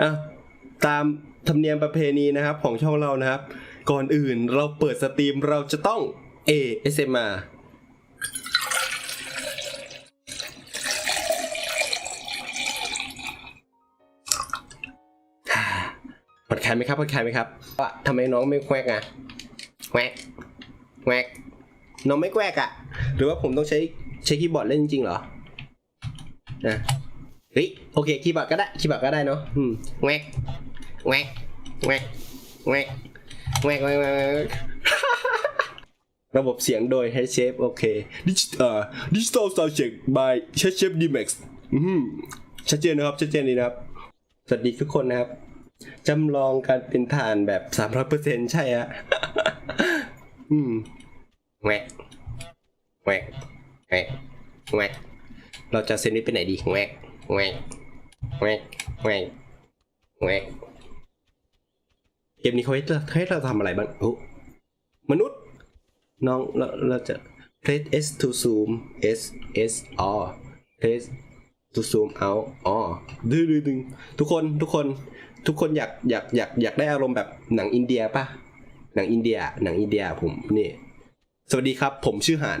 อะตามธรรมเนียมประเพณีนะครับของช่องเรานะครับ ก่อนอื่นเราเปิดสตรีมเราจะต้อง ASMR ผ่อนคลายไหมครับผ่อนคลายไหมครับว่าทำไมน้องไม่แควกอะแควกแควกน้องไม่แควกอะ หรือว่าผมต้องใช้ใช้คีย์บอร์ดเล่นจริงๆเหรอนะ เฮ้ยโอเคคีย์บอร์ดก็ได้คีย์บอร์ดก็ได้เนาะอืมแวกแวกแวกแวกแวกแวกแวกระบบเสียงโดย h e a d s h a p โอเคดิจิเอ่อดิจิตอลซาวด์เช็ค by h e a d s h a p e DMX อืมชัดเจนนะครับชัดเจนดีนะครับ สวัสดีทุกคนนะครับจำลองการเป็นฐานแบบสามร้อยเปอร์เซ็นใช่ฮะอืมแหวกแหวกแหวกแหวกเราจะเซนนี้ไปไหนดีแหวก แหวกแหวกแหวกแหวกเกมนี้เขาให้เราให้เราทำอะไรบ้างโอ้มนุษย์ น้องเราเราจะ press S to zoom S S R press to zoom out อ๋อดึงดึงดึงทุกคนทุกคน ทุกคนอยากอยากอยากอยากได้อารมณ์แบบหนังอินเดียป่ะ หนังอินเดีย หนังอินเดียผมนี่ สวัสดีครับ ผมชื่อหาน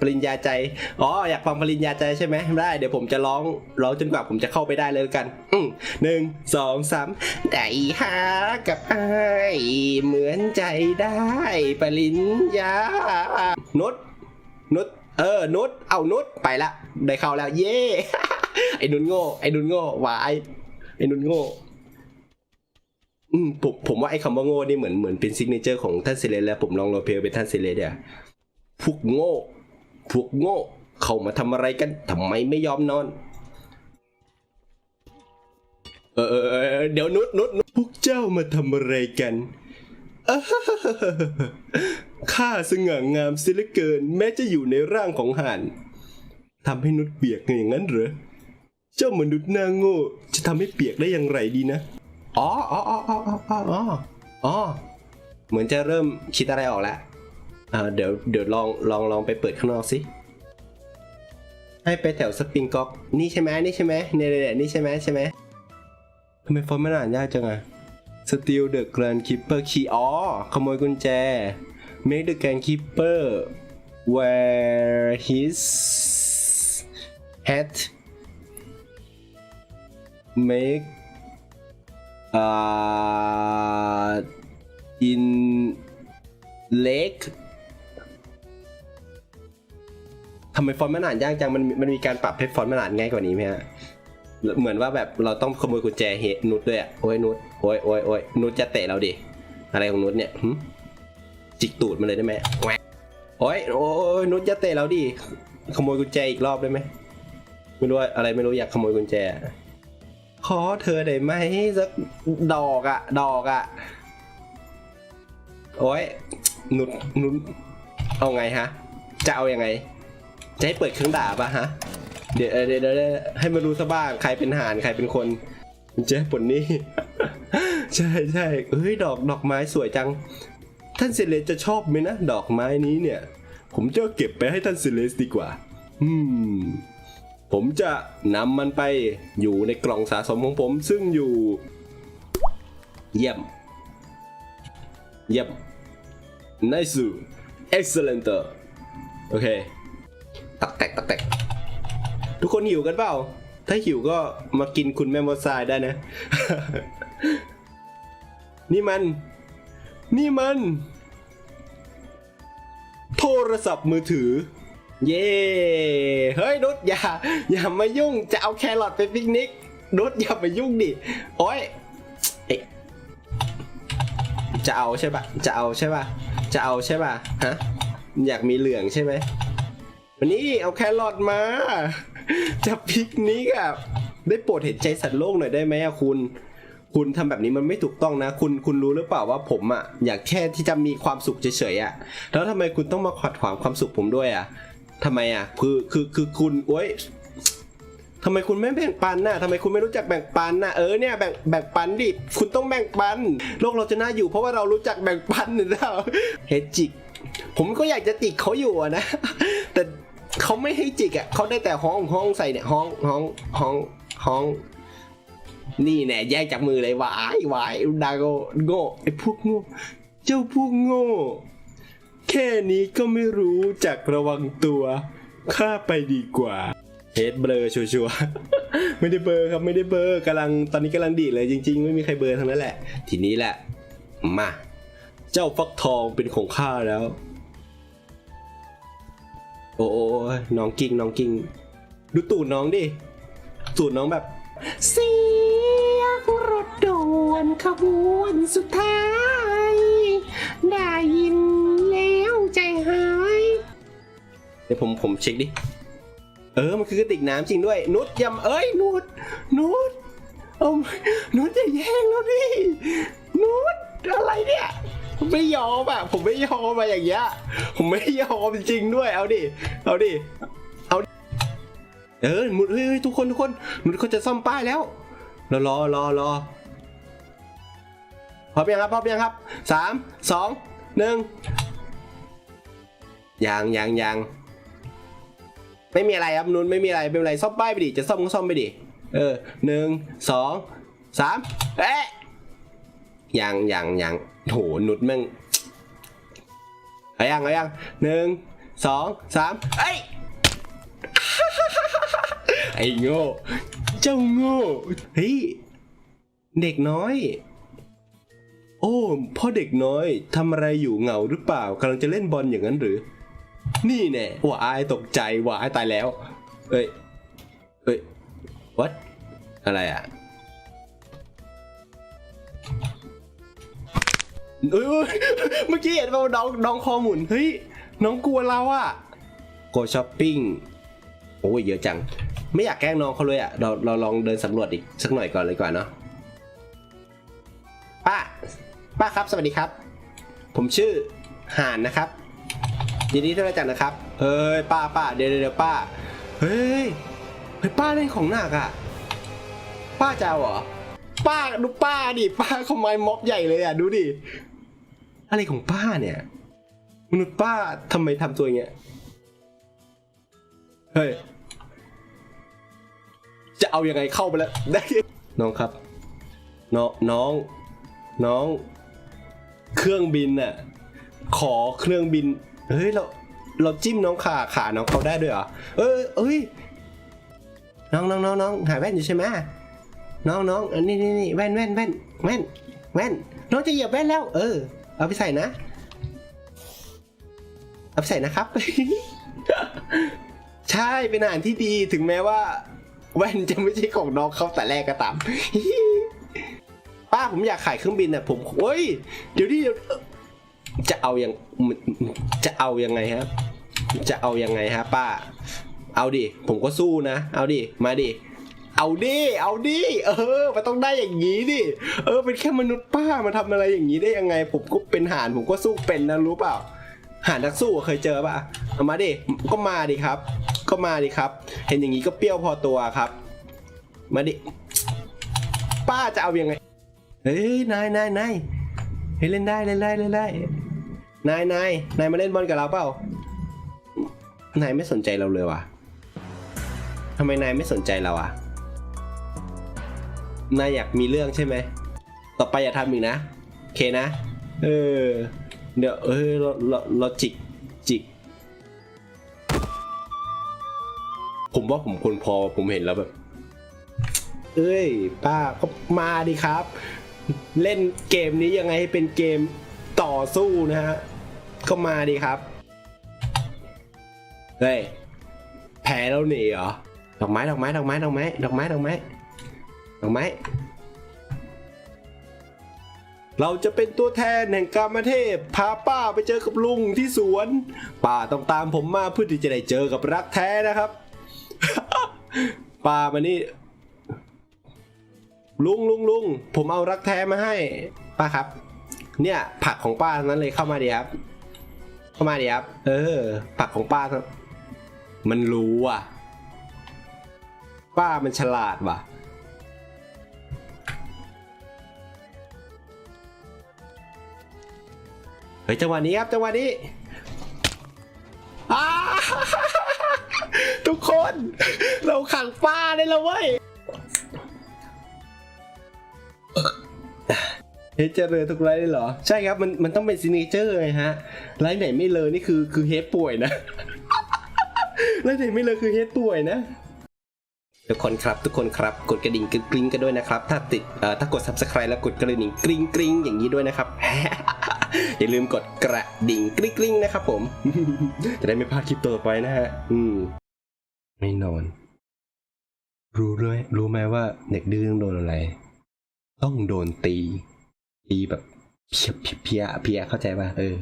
ปริญญาใจ อ๋อ อยากฟังปริญญาใจใช่ไหมได้ เดี๋ยวผมจะร้อง ร้องจนกว่าผมจะเข้าไปได้เลยกัน อืมหนึ่งสองสามได้หากับไอ้เหมือนใจได้ ปริญญา นุชนุชเออ นุชเอานุชไปละ ได้เข้าแล้ว เย่ไอ้นุนโง่ ไอ้นุนโง่วายไอ้นุนโง่อืมผมผมว่าไอ้คำว่าโง่นี่เหมือนเหมือนเป็นซิกเนเจอร์ของท่านเซเลสแล้วผมลองโรเพลเป็นท่านเซเลสเนี่ยพวกโง่ พวกโง่เข้ามาทำอะไรกันทำไมไม่ยอมนอน เออเดี๋ยวนุดนุดนุดพวกเจ้ามาทำอะไรกันข้าสง่างามเสียเหลือเกิน แม้จะอยู่ในร่างของห่านทำให้นุดเปียกอย่างนั้นเหรอ เจ้ามนุษย์หน้าโง่ จะทำให้เปียกได้อย่างไรดีนะ อ๋ออ๋ออ๋ออ๋ออ๋ออ๋อเหมือนจะเริ่มคิดอะไรออกแล้ว อ่าเดี๋ยวเดี๋ยวลองลองลองไปเปิดข้างนอกสิให้ไปแถวสปริงก๊อกนี่ใช่ไหมนี่ใช่ไหมเนี่ยเนี่ยนี่ใช่ไหมใช่ไหมทำไมฟอนต์มันอ่านยากจังอะ Steal the Grand Keeper Key อ๋อขโมยกุญแจ Make the Grand Keeper where his hat make uh in lake ทำไมฟอนต์มันอ่านยากจังมันมันมีการปรับให้ฟอนต์มันอ่านง่ายกว่านี้ไหมฮะเหมือนว่าแบบเราต้องขโมยกุญแจเฮนุชด้วยอะโอ้ยนุชโอ้ยโอ้ยโอ้ยนุชจะเตะเราดิอะไรของนุชเนี่ยหึจิกตูดมันเลยได้ไหมแหวโอ้ยโอ้ยนุชจะเตะเราดิขโมยกุญแจอีกรอบได้ไหมไม่รู้อะไรไม่รู้อยากขโมยกุญแจ ขอเธอได้ไหมสักดอกอะดอกอะโอ้ยนุชนุชเอาไงฮะ จะเอายังไง จะให้เปิดเครื่องด่าปะฮะเดี๋ยวเออเดี๋ยวเดี๋ยวเดี๋ยวให้มารู้ซะบ้างใครเป็นหานใครเป็นคนเจ๊ปนนี่ ใช่ใช่เฮ้ยดอกดอกไม้สวยจัง ท่านเซเลสจะชอบไหมนะดอกไม้นี้เนี่ย ผมจะเก็บไปให้ท่านเซเลสดีกว่า อืม ผมจะนำมันไปอยู่ในกล่องสะสมของผมซึ่งอยู่ เยี่ยม เยี่ยม nice excellent โอเค ตักแตกตักแตกทุกคนหิวกันเปล่า ถ้าหิวก็มากินคุณแม่มดทรายได้นะ นี่มัน นี่มัน โทรศัพท์มือถือ เย้เฮ้ยนุชอย่า อย่ามายุ่ง จะเอาแครอทไปปิกนิกนุชอย่ามายุ่งดิ โอ้ยจะเอาใช่ปะจะเอาใช่ปะจะเอาใช่ปะฮะ อยากมีเหลืองใช่ไหม วันนี้เอาแครอทมา จะปิกนิกอะได้โปรดเห็นใจสัตว์โลกหน่อยได้ไหมอะคุณ คุณทำแบบนี้มันไม่ถูกต้องนะ คุณคุณรู้หรือเปล่าว่าผมอะอยากแค่ที่จะมีความสุขเฉยๆอะแล้วทำไมคุณต้องมาขัดขวางความสุขผมด้วยอะทำไมอะคือคือคือคุณโอ๊ยทำไมคุณไม่แบ่งปันน่ะทำไมคุณไม่รู้จักแบ่งปันน่ะ เออเนี่ยแบ่งแบ่งปันดิ คุณต้องแบ่งปัน โลกเราจะน่าอยู่เพราะว่าเรารู้จักแบ่งปันนี่ยนะเฮจิก ผมก็อยากจะจิกเขาอยู่นะ แต่เขาไม่ให้จิกอะเขาได้แต่ห้องห้องใส่เนี่ยห้องห้องห้องห้อง นี่แน่แยกจากมือเลยวายวายดาโกโง่ไอ้พวกโง่เจ้าพวกโง่ แค่นี้ก็ไม่รู้จักระวังตัวข้าไปดีกว่าเฮดเบลอชัวร์ๆไม่ได้เบลอครับไม่ได้เบลอกำลังตอนนี้กำลังดีเลยจริง ๆ ไม่มีใครเบลอทั้งนั้นแหละ ทีนี้แหละมา เจ้าฟักทองเป็นของข้าแล้ว โอ้โอ้โอ้ยน้องกิ้งน้องกิ้งดูตูดน้องดิ ตูดน้องแบบ เสียงรถด่วนขบวนสุดท้าย ได้ยินแล้วใจหาย เดี๋ยวผมผมเช็คดิ เออ มันคือกระติกน้ำจริงด้วย นุชยำเอ้ย นุชนุชเอานุชจะแย่งแล้วดินุชอะไรเนี่ย ผมไม่ยอมอะ ผมไม่ยอมมาอย่างเงี้ย ผมไม่ยอมจริงด้วย เอาดิ เอาดิ เอาดิเออหมุดเฮ้ยทุกคนทุกคนหนุชเขาจะซ่อมป้ายแล้วรอรอรอรอพร้อมยังครับพร้อมยังครับสามสองหนึ่งยังยังยังไม่มีอะไรครับนุนไม่มีอะไรไม่เป็นไรซ่อมป้ายไปดิจะซ่อมก็ซ่อมไปดิเออหนึ่งสองสามเอ๊ะ ยังยังยังโหนุดแม่งเอายังเอายังหนึ่งสองสามเอ้ยไอ้โง่ เจ้าโง่ เฮ้ย เด็กน้อย โอ้พ่อเด็กน้อยทำอะไรอยู่เหงาหรือเปล่ากำลังจะเล่นบอลอย่างนั้นหรือ นี่แน่ว่าอายตกใจว่าอายตายแล้ว เอ้ย เอ้ย what อะไรอะ เอ้ยเอ้ยเมื่อกี้เห็นว่าน้องน้องคอหมุนเฮ้ยน้องกลัวเราอะโกช้อปปิ้งโอ้ยเยอะจัง ไม่อยากแกล้งน้องเขาเลยอะเราเราลองเดินสำรวจอีกสักหน่อยก่อนเลยกว่าเนาะป้าป้าครับสวัสดีครับ ผมชื่อห่านนะครับยินดีที่ได้รู้จักนะครับเฮ้ยป้าป้าเดี๋ยวเดี๋ยวป้าเฮ้ยเฮ้ยป้าเล่นของหนักอะป้าจะเอาเหรอป้าดูป้าดิป้าขาไม้ม็อบใหญ่เลยอะดูดิ อะไรของป้าเนี่ย มนุษย์ป้าทำไมทำตัวอย่างเงี้ย เฮ้ย จะเอาอยัางไงเข้าไปแล้ว ได้ น้องครับ น้องน้องน้อง เครื่องบินน่ะ ขอเครื่องบิน เฮ้ย เรา เราจิ้มน้องขาขาน้องเขาได้ด้วยเหรอ เออเอ้ย น้องน้องน้องน้องหาแว่นอยู่ใช่ไหมน้องน้องอันนี้นี่นี่แว่นแว่นแว่นแว่นแว่นน้องจะเหยียบแว่นแล้ว เออ เอาไปใส่นะ เอาไปใส่นะครับ ใช่เป็นอาหารที่ดีถึงแม้ว่า แว่นจะไม่ใช่ของน้องเขาแต่แรกก็ตามป้าผมอยากขายเครื่องบินน่ะผมโอ้ย เดี๋ยวดิเดี๋ยวจะเอายังจะเอายังไงครับ จะเอายังไงฮะป้า เอาดิ ผมก็สู้นะ เอาดิ มาดิ เอาดิ เอาดิ เออ มันต้องได้อย่างนี้ดิ เออ เป็นแค่มนุษย์ป้ามาทำอะไรอย่างนี้ได้ยังไง ผมก็เป็นห่านผมก็สู้เป็นนะรู้เปล่า ห่านนักสู้เคยเจอป่ะเอามาดิ ก็มาดิครับ ก็มาดิครับ เห็นอย่างนี้ก็เปรี้ยวพอตัวครับ มาดิ ป้าจะเอาอยังไง เฮ้ย นายนายนายเฮ้ยเล่นได้เล่นได้เล่นได้ นายนายนายมาเล่นบอลกับเราเปล่า นายไม่สนใจเราเลยว่ะทำไมนายไม่สนใจเราอะ นายอยากมีเรื่องใช่ไหม ต่อไปอย่าทำอีกนะโอเคนะ เออ เดี๋ยวเออเราเราเราจิกจิก ผมว่าผมควรพอผมเห็นแล้วแบบ เอ้ย ป้าก็มาดิครับ เล่นเกมนี้ยังไงให้เป็นเกมต่อสู้นะฮะ ก็มาดิครับ เฮ้ย แพ้แล้วหนีเหรอ ดอกไม้ ดอกไม้ ดอกไม้ ดอกไม้ ดอกไม้ ดอกไม้ ดอกไม้ เราจะเป็นตัวแทนแห่งกามเทพ พาป้าไปเจอกับลุงที่สวน ป้าต้องตามผมมาเพื่อที่จะได้เจอกับรักแท้นะครับ ป้ามานี่ลุงลุงลุงผมเอารักแท้มาให้ ป้าครับ เนี่ยผักของป้านั้นเลยเข้ามาดีครับเข้ามาดีครับ เออ ผักของป้ามันรู้อะ ป้ามันฉลาดว่ะ เฮ้ยจังหวะนี้ครับจังหวะนี้ทุกคน เราขังป้าได้แล้วเว้ยเฮดเจอเลยทุกไลฟ์เลยเหรอ ใช่ครับ มันมันต้องเป็นซิเนเจอร์ไงฮะไลฟ์ไหนไม่เลยนี่คือคือเฮดป่วยนะไลฟ์ไหนไม่เลยคือเฮดป่วยนะทุกคนครับทุกคนครับกดกระดิ่งกริ๊งกันด้วยนะครับ ถ้าติดถ้ากด subscribe แล้วกดกระดิ่งกริ๊งกริ๊งอย่างนี้ด้วยนะครับ อย่าลืมกดกระดิ่งกริ๊งกริ๊งนะครับผม จะได้ไม่พลาดคลิปต่อไปนะฮะ อืม ไม่นอน รู้เลยรู้ไหมว่าเด็กดื้อต้องโดนอะไร ต้องโดนตี ตีแบบเพียเพียเพี้ยเข้าใจป่ะเออ